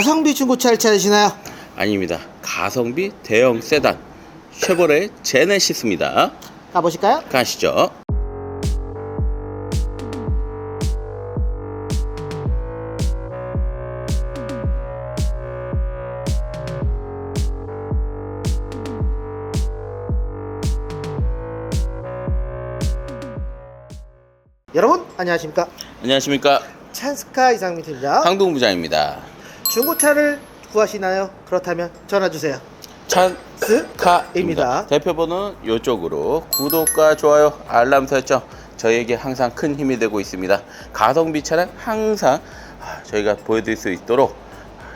가성비 중고차를 찾으시나요? 아닙니다. 가성비 대형 세단 쉐보레 제네시스입니다. 가보실까요? 가시죠. 여러분 안녕하십니까? 안녕하십니까. 찬스카 이상민입니다. 황동 부장입니다. 중고차를 구하시나요? 그렇다면 전화 주세요. 찬스카입니다. 입니다. 대표번호는 이쪽으로 구독과 좋아요, 알람 설정 저희에게 항상 큰 힘이 되고 있습니다. 가성비 차량 항상 아, 저희가 보여드릴 수 있도록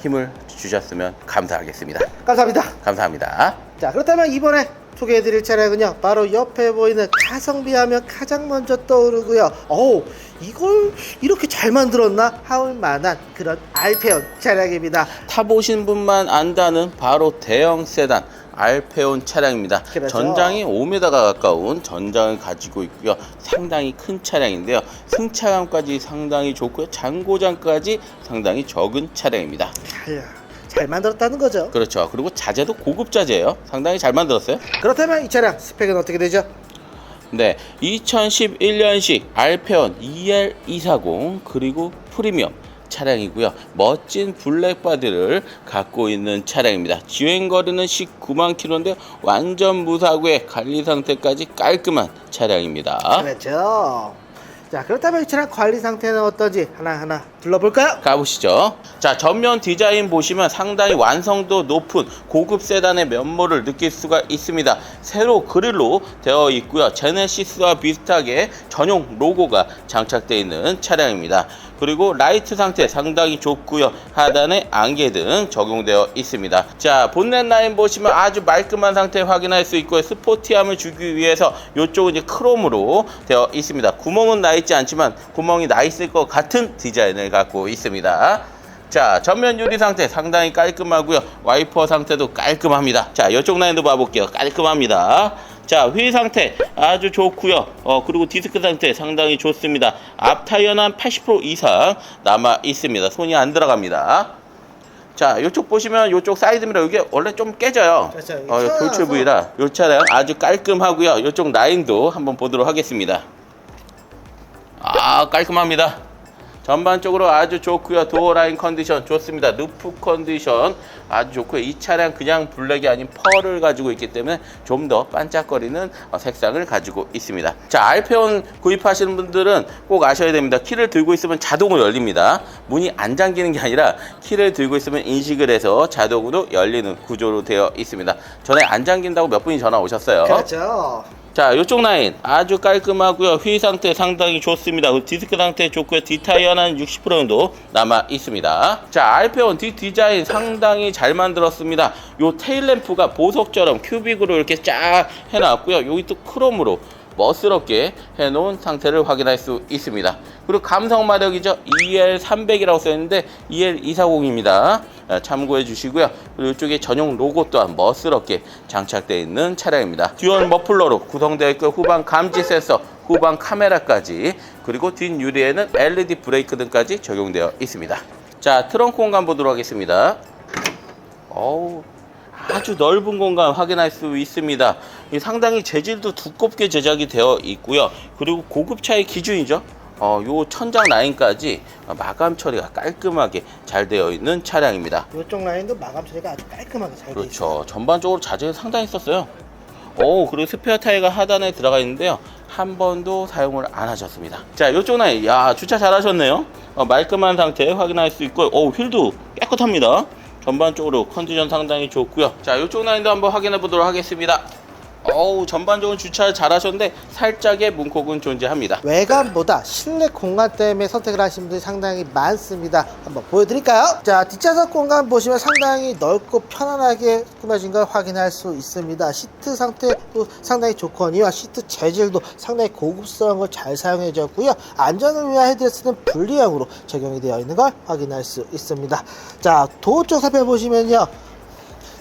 힘을 주셨으면 감사하겠습니다. 감사합니다. 감사합니다. 자 그렇다면 이번에 소개해드릴 차량은요 바로 옆에 보이는 가성비 하면 가장 먼저 떠오르고요 어우 이걸 이렇게 잘 만들었나 할 만한 그런 알페온 차량입니다 타보신 분만 안다는 바로 대형 세단 알페온 차량입니다. 그렇죠. 전장이 5m가 가까운 전장을 가지고 있고요. 상당히 큰 차량인데요. 승차감까지 상당히 좋고요. 장고장까지 상당히 적은 차량입니다. 잘, 잘 만들었다는 거죠 그렇죠. 그리고 자재도 고급 자재예요. 상당히 잘 만들었어요. 그렇다면 이 차량 스펙은 어떻게 되죠? 네, 2011년식 알페온 EL240 그리고 프리미엄 차량이고요. 멋진 블랙바디를 갖고 있는 차량입니다. 주행거리는 19만 킬로인데 완전 무사고에 관리 상태까지 깔끔한 차량입니다. 그렇죠 자 그렇다면 이 차량 관리 상태는 어떤지 하나하나 둘러볼까요? 가보시죠. 자, 전면 디자인 보시면 상당히 완성도 높은 고급 세단의 면모를 느낄 수가 있습니다. 세로 그릴로 되어 있고요. 제네시스와 비슷하게 전용 로고가 장착되어 있는 차량입니다. 그리고 라이트 상태 상당히 좋고요. 하단에 안개 등 적용되어 있습니다. 자, 본넷 라인 보시면 아주 말끔한 상태 확인할 수 있고요. 스포티함을 주기 위해서 이쪽은 이제 크롬으로 되어 있습니다. 구멍은 나 있지 않지만 구멍이 나 있을 것 같은 디자인을 갖고 있습니다. 자, 전면 유리 상태 상당히 깔끔하고요. 와이퍼 상태도 깔끔합니다. 자, 이쪽 라인도 봐볼게요. 깔끔합니다. 자, 휠 상태 아주 좋고요. 어, 그리고 디스크 상태 상당히 좋습니다. 앞 타이어는 한80% 이상 남아 있습니다. 손이 안 들어갑니다. 자, 이쪽 보시면 이쪽 사이드미러 이게 원래 좀 깨져요. 그렇죠. 어. 돌출 부위라 이 차량 아주 깔끔하고요. 이쪽 라인도 한번 보도록 하겠습니다. 아, 깔끔합니다. 전반적으로 아주 좋고요. 도어 라인 컨디션 좋습니다. 루프 컨디션 아주 좋고요. 이 차량 그냥 블랙이 아닌 펄을 가지고 있기 때문에 좀 더 반짝거리는 어, 색상을 가지고 있습니다. 자, 알페온 구입하시는 분들은 꼭 아셔야 됩니다. 키를 들고 있으면 자동으로 열립니다. 문이 안 잠기는 게 아니라 키를 들고 있으면 인식을 해서 자동으로 열리는 구조로 되어 있습니다. 전에 안 잠긴다고 몇 분이 전화 오셨어요. 그렇죠 자, 이쪽 라인 아주 깔끔하고요. 휠 상태 상당히 좋습니다. 그 디스크 상태 좋고요. 뒷타이어는 한 60% 정도 남아 있습니다. 자, 알페온 뒷 디자인 상당히 잘 만들었습니다. 요 테일 램프가 보석처럼 큐빅으로 이렇게 쫙 해놨고요. 여기 또 크롬으로 멋스럽게 해놓은 상태를 확인할 수 있습니다. 그리고 감성 마력이죠. EL300이라고 써있는데 EL240입니다. 참고해 주시고요. 그리고 이쪽에 전용 로고 또한 멋스럽게 장착되어 있는 차량입니다. 듀얼 머플러로 구성되어 있고 후방 감지 센서, 후방 카메라까지 그리고 뒷 유리에는 LED 브레이크 등까지 적용되어 있습니다. 자, 트렁크 공간 보도록 하겠습니다. 어우, 아주 넓은 공간 확인할 수 있습니다. 이 상당히 재질도 두껍게 제작이 되어 있고요. 그리고 고급차의 기준이죠. 어, 요 천장 라인까지 마감 처리가 깔끔하게 잘 되어 있는 차량입니다. 이쪽 라인도 마감 처리가 아주 깔끔하게 잘 되어 있어요 그렇죠. 전반적으로 자재가 상당히 썼어요. 오, 그리고 스페어 타이어가 하단에 들어가 있는데요. 한 번도 사용을 안 하셨습니다. 자, 이쪽 라인, 야, 주차 잘 하셨네요. 어, 말끔한 상태 확인할 수 있고, 오, 휠도 깨끗합니다. 전반적으로 컨디션 상당히 좋고요. 자, 이쪽 라인도 한번 확인해 보도록 하겠습니다. 어우, 전반적으로 주차 잘 하셨는데, 살짝의 문콕은 존재합니다. 외관보다 실내 공간 때문에 선택을 하신 분들이 상당히 많습니다. 한번 보여드릴까요? 자, 뒷좌석 공간 보시면 상당히 넓고 편안하게 꾸며진 걸 확인할 수 있습니다. 시트 상태도 상당히 좋거니와 시트 재질도 상당히 고급스러운 걸 잘 사용해줬고요. 안전을 위한 헤드레스는 분리형으로 적용이 되어 있는 걸 확인할 수 있습니다. 자, 도어 쪽 살펴보시면요.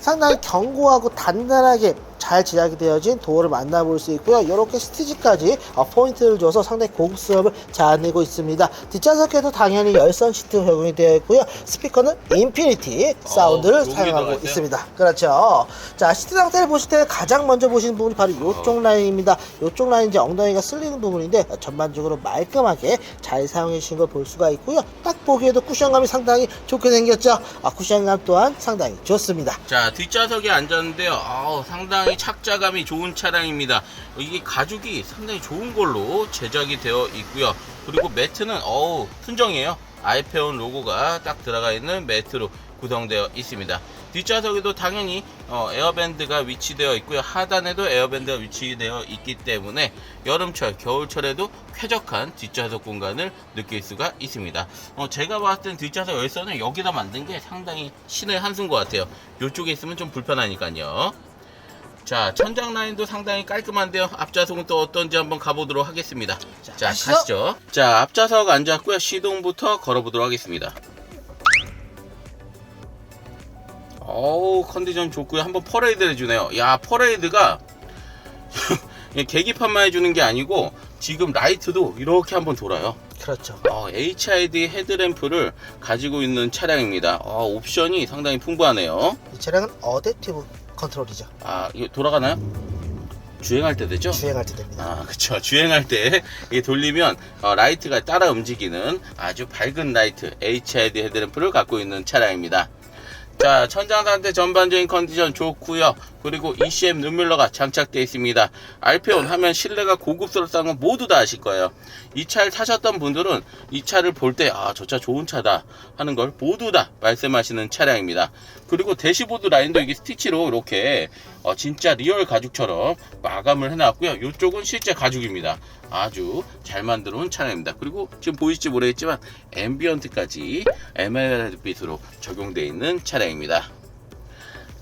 상당히 견고하고 단단하게 잘 제작이 되어진 도어를 만나볼 수 있고요. 이렇게 스티지까지 어, 포인트를 줘서 상당히 고급스러움을 자아내고 있습니다. 뒷좌석에도 당연히 열선 시트 적용이 되어 있고요. 스피커는 인피니티 사운드를 게 사용하고? 있습니다. 그렇죠. 자, 시트 상태를 보실 때 가장 먼저 보시는 부분이 바로 이쪽 라인입니다. 이쪽 라인 이제 엉덩이가 쓸리는 부분인데 전반적으로 말끔하게 잘 사용해 주신 걸 볼 수가 있고요. 딱 보기에도 쿠션감이 상당히 좋게 생겼죠. 아, 쿠션감 또한 상당히 좋습니다. 자 뒷좌석에 앉았는데요 아우, 상당히 착자감이 좋은 차량입니다. 이게 가죽이 상당히 좋은 걸로 제작이 되어 있고요. 그리고 매트는 어우 순정이에요. 아이페온 로고가 딱 들어가 있는 매트로 구성되어 있습니다. 뒷좌석에도 당연히 어, 에어밴드가 위치되어 있고요. 하단에도 에어밴드가 위치되어 있기 때문에 여름철 겨울철에도 쾌적한 뒷좌석 공간을 느낄 수가 있습니다. 어, 제가 봤을 땐 뒷좌석 열선을 여기다 만든 게 상당히 신의 한 수인 것 같아요. 이쪽에 있으면 좀 불편하니까요 자 천장 라인도 상당히 깔끔한데요. 앞좌석은 또 어떤지 한번 가보도록 하겠습니다. 자 가시죠. 가시죠. 자 앞좌석 앉았고요. 시동부터 걸어보도록 하겠습니다. 어우 컨디션 좋고요. 한번 퍼레이드 해주네요. 야 퍼레이드가 계기판만 해주는 게 아니고 지금 라이트도 이렇게 한번 돌아요. 그렇죠. 어, HID 헤드램프를 가지고 있는 차량입니다. 어, 옵션이 상당히 풍부하네요. 이 차량은 어댑티브 컨트롤이죠. 아 이거 돌아가나요? 주행할 때 되죠? 주행할 때 됩니다. 아, 그쵸. 주행할 때 이게 돌리면 어, 라이트가 따라 움직이는 아주 밝은 라이트 HID 헤드램프를 갖고 있는 차량입니다. 자, 천장 상태 전반적인 컨디션 좋고요. 그리고 ECM 눈밀러가 장착되어 있습니다. 알페온 하면 실내가 고급스럽다는 건 모두 다 아실 거예요. 이 차를 타셨던 분들은 이 차를 볼 때 아, 저 차 좋은 차다 하는 걸 모두 다 말씀하시는 차량입니다. 그리고 대시보드 라인도 이게 스티치로 이렇게 어, 진짜 리얼 가죽처럼 마감을 해놨고요. 이쪽은 실제 가죽입니다. 아주 잘 만들어 온 차량입니다. 그리고 지금 보이실지 모르겠지만 앰비언트까지 에메랄드빛으로 적용되어 있는 차량입니다.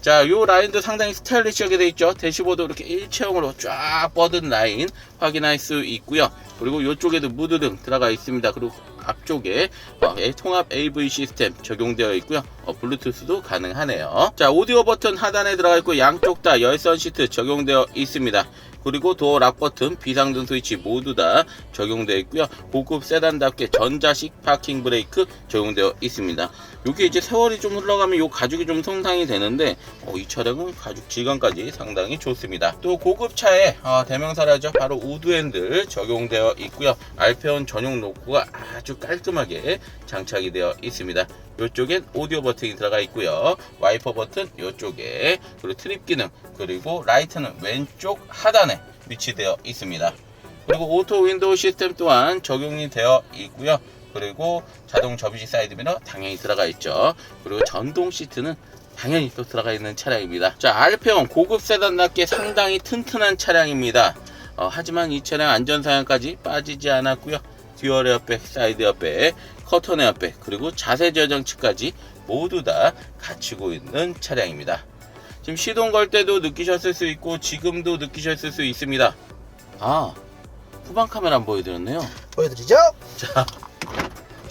자, 요 라인도 상당히 스타일리시하게 되어 있죠. 대시보드 이렇게 일체형으로 쫙 뻗은 라인 확인할 수 있고요. 그리고 이쪽에도 무드등 들어가 있습니다. 그리고 앞쪽에 어, 에- 통합 AV 시스템 적용되어 있고요. 어, 블루투스도 가능하네요. 자, 오디오 버튼 하단에 들어가 있고 양쪽 다 열선 시트 적용되어 있습니다. 그리고 도어 락 버튼, 비상등 스위치 모두 다 적용되어 있고요. 고급 세단답게 전자식 파킹 브레이크 적용되어 있습니다. 이게 이제 세월이 좀 흘러가면 이 가죽이 좀 손상이 되는데 어, 이 차량은 가죽 질감까지 상당히 좋습니다. 또 고급차의 어, 대명사라죠. 바로 우드핸들 적용되어 있고요. 알페온 전용 로고가 아주 깔끔하게 장착이 되어 있습니다. 이쪽엔 오디오 버튼이 들어가 있고요. 와이퍼 버튼 이쪽에 그리고 트립 기능 그리고 라이트는 왼쪽 하단에 위치되어 있습니다. 그리고 오토 윈도우 시스템 또한 적용이 되어 있고요. 그리고 자동 접이식 사이드 미러 당연히 들어가 있죠. 그리고 전동 시트는 당연히 또 들어가 있는 차량입니다. 자, 알페온 고급 세단답게 상당히 튼튼한 차량입니다. 어, 하지만 이 차량 안전사양까지 빠지지 않았고요. 듀얼 에어백, 사이드 에어백, 커튼 에어백, 그리고 자세 저장치까지 모두 다 갖추고 있는 차량입니다. 지금 시동 걸 때도 느끼셨을 수 있고 지금도 느끼셨을 수 있습니다. 아, 후방 카메라 안 보여드렸네요. 보여드리죠. 자,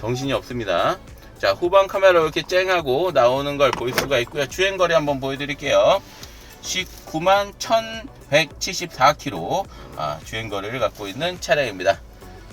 정신이 없습니다. 자, 후방 카메라 이렇게 쨍하고 나오는 걸 볼 수가 있고요. 주행거리 한번 보여드릴게요. 19만 1174km 아, 주행거리를 갖고 있는 차량입니다.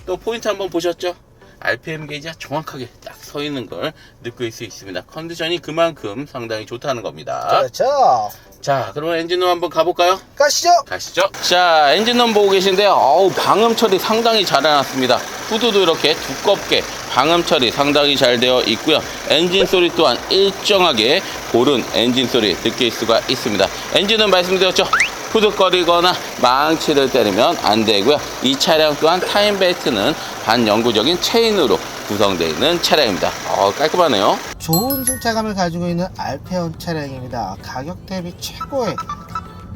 또 포인트 한번 보셨죠? RPM 게이지가 정확하게 딱 서 있는 걸 느낄 수 있습니다. 컨디션이 그만큼 상당히 좋다는 겁니다. 그렇죠. 자, 그러면 엔진룸 한번 가볼까요? 가시죠. 가시죠. 자, 엔진룸 보고 계신데요. 어우, 방음 처리 상당히 잘 해놨습니다. 후드도 이렇게 두껍게 방음 처리 상당히 잘 되어 있고요. 엔진 소리 또한 일정하게 고른 엔진 소리 느낄 수가 있습니다. 엔진은 말씀드렸죠. 후드거리거나 망치를 때리면 안 되고요. 이 차량 또한 타임 벨트는 반영구적인 체인으로 구성되어 있는 차량입니다. 어, 깔끔하네요. 좋은 승차감을 가지고 있는 알페온 차량입니다. 가격 대비 최고의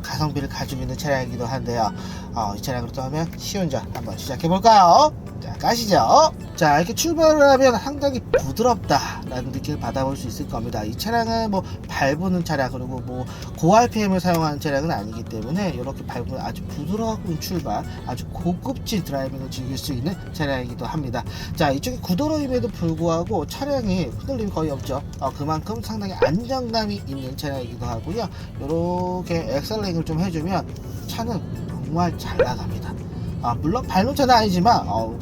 가성비를 가지고 있는 차량이기도 한데요. 어, 이 차량으로 또 하면 시운전 한번 시작해 볼까요? 자, 가시죠. 자, 이렇게 출발을 하면 상당히 부드럽다라는 느낌을 받아볼 수 있을 겁니다. 이 차량은 뭐 밟는 차량 그리고 뭐 고RPM을 사용하는 차량은 아니기 때문에 이렇게 밟으면 아주 부드러운 출발, 아주 고급진 드라이빙을 즐길 수 있는 차량이기도 합니다. 자, 이쪽이 구도로임에도 불구하고 차량이 흔들림이 거의 없죠. 어, 그만큼 상당히 안정감이 있는 차량이기도 하고요. 이렇게 엑셀링을 좀 해주면 차는 정말 잘 나갑니다. 아, 물론 밟는 차는 아니지만 어,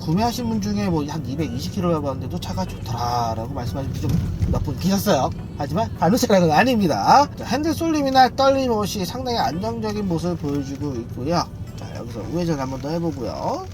구매하신 분 중에 뭐 한 220km 해봤는데도 차가 좋더라라고 말씀하신 분 좀 몇 분 계셨어요. 하지만 밟는 차량은 아닙니다. 자, 핸들 쏠림이나 떨림 없이 상당히 안정적인 모습을 보여주고 있고요. 자, 여기서 우회전 한번 더 해보고요.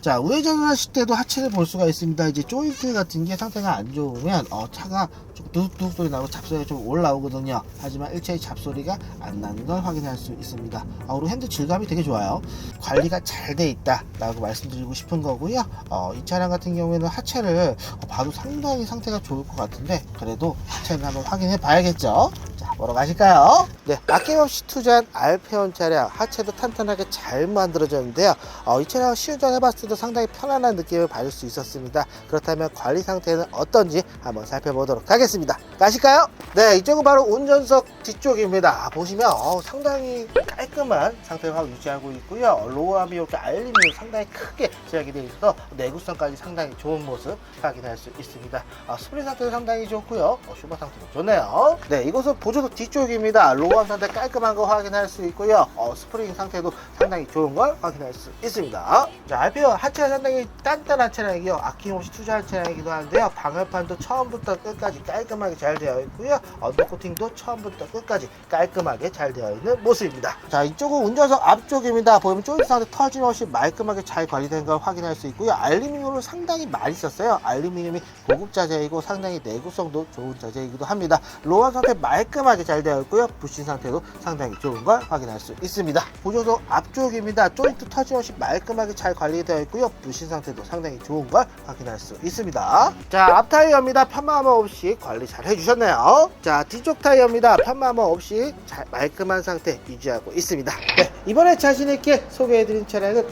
자 우회전을 하실 때도 하체를 볼 수가 있습니다. 이제 조인트 같은 게 상태가 안 좋으면 어, 차가 좀 뚝뚝 소리 나고 잡소리가 좀 올라오거든요. 하지만 일체의 잡소리가 안 나는 걸 확인할 수 있습니다. 어, 그리고 핸들 질감이 되게 좋아요. 관리가 잘 돼 있다 라고 말씀드리고 싶은 거고요. 어, 이 차량 같은 경우에는 하체를 어, 봐도 상당히 상태가 좋을 것 같은데 그래도 하체는 한번 확인해 봐야겠죠 자 보러 가실까요 네 아낌없이 투자한 알페온 차량 하체도 탄탄하게 잘 만들어졌는데요 어, 이 차량 시운전 해봤을 때도 상당히 편안한 느낌을 받을 수 있었습니다. 그렇다면 관리 상태는 어떤지 한번 살펴보도록 하겠습니다. 가실까요? 네, 이쪽은 바로 운전석 뒤쪽입니다. 아, 보시면 어, 상당히 깔끔한 상태가 유지하고 있고요. 로어암이 이렇게 알림이 상당히 크게 제작이 되어 있어서 내구성까지 상당히 좋은 모습 확인할 수 있습니다. 아, 스프링 상태도 상당히 좋고요. 어, 슈퍼 상태도 좋네요. 네, 이곳은 보 조석 뒤쪽입니다. 로어암 상태 깔끔한 거 확인할 수 있고요. 어, 스프링 상태도 상당히 좋은 걸 확인할 수 있습니다. 자, 알피오 하체가 상당히 단단한 차량이요. 아낌없이 투자한 차량이기도 한데요. 방열판도 처음부터 끝까지 깔끔하게 잘 되어 있고요. 언더코팅도 처음부터 끝까지 깔끔하게 잘 되어 있는 모습입니다. 자, 이쪽은 운전석 앞쪽입니다. 보면 조인트 상태 터짐없이 말끔하게 잘 관리된 걸 확인할 수 있고요. 알루미늄을 상당히 많이 썼어요. 알루미늄이 고급 자재이고 상당히 내구성도 좋은 자재이기도 합니다. 로어 상태 말끔 하게 잘 되어 있고요. 부신 상태도 상당히 좋은 걸 확인할 수 있습니다. 보조석 앞쪽입니다. 조인트 터짐없이 말끔하게 잘 관리되어 있고요. 부신 상태도 상당히 좋은 걸 확인할 수 있습니다. 자, 앞 타이어입니다. 편마모 없이 관리 잘 해주셨네요. 자, 뒤쪽 타이어입니다. 편마모 없이 잘 말끔한 상태 유지하고 있습니다. 네, 이번에 자신있게 소개해드린 차량은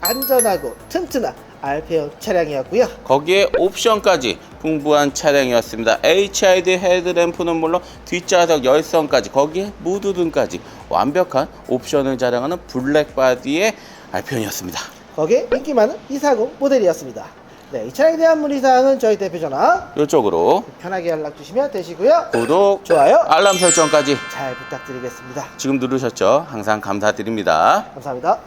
안전하고 튼튼한 알페온 차량이었고요. 거기에 옵션까지 풍부한 차량이었습니다. HID 헤드램프는 물론 뒷좌석 열선까지 거기에 무드등까지 완벽한 옵션을 자랑하는 블랙 바디의 알편이었습니다. 거기에 인기 많은 240 모델이었습니다. 네, 이 차량에 대한 문의사항은 저희 대표 전화 이쪽으로 편하게 연락 주시면 되시고요. 구독, 좋아요 알람 설정까지 잘 부탁드리겠습니다. 지금 누르셨죠? 항상 감사드립니다. 감사합니다.